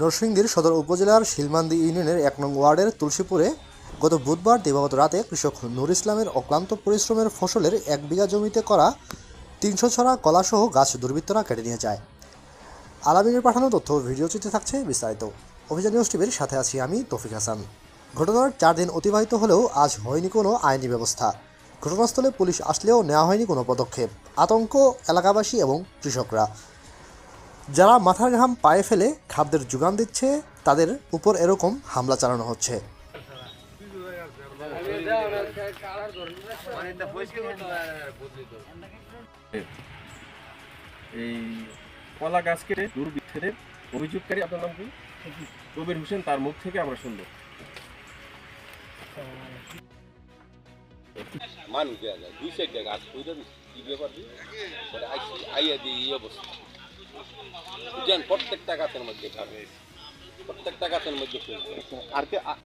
নরসিংদীর সদর উপজেলার শিলমান্দি ইউনিয়নের এক নং ওয়ার্ডের তুলসীপুরে গত বুধবার দিবাগত রাতে কৃষক নুর ইসলামের অক্লান্ত পরিশ্রমের ফসলের এক বিঘা জমিতে করা তিনশো ছড়া কলাসহ গাছ দুর্বৃত্তরা কেটে নিয়ে যায়। আলামিনের পাঠানো তথ্য ও ভিডিওচিত্রে থাকছে বিস্তারিত। অভিযান নিউজ টিভির সাথে আছি আমি তৌফিক হাসান। ঘটনার চার দিন অতিবাহিত হলেও আজ হয়নি কোনো আইনি ব্যবস্থা। ঘটনাস্থলে পুলিশ আসলেও নেওয়া হয়নি কোনো পদক্ষেপ। আতঙ্ক এলাকাবাসী এবং কৃষকরা। যারা মাথার ঘাম পায়ে ফেলে খাদ্যের যোগান দিচ্ছে তাদের উপর এরকম হামলা চালানো হচ্ছে। এই কলা গাছ কেটে দুর্বৃত্তদের অভিযোগকারী আপনার নাম কি কবির হোসেন তার মুখ থেকে আমরা শুনব। মানুষ দুই সাইড গাছ আইয়া দিয়ে অবস্থা। বুঝছেন? প্রত্যেকটা গাছের মধ্যে প্রত্যেকটা গাছের মধ্যে আর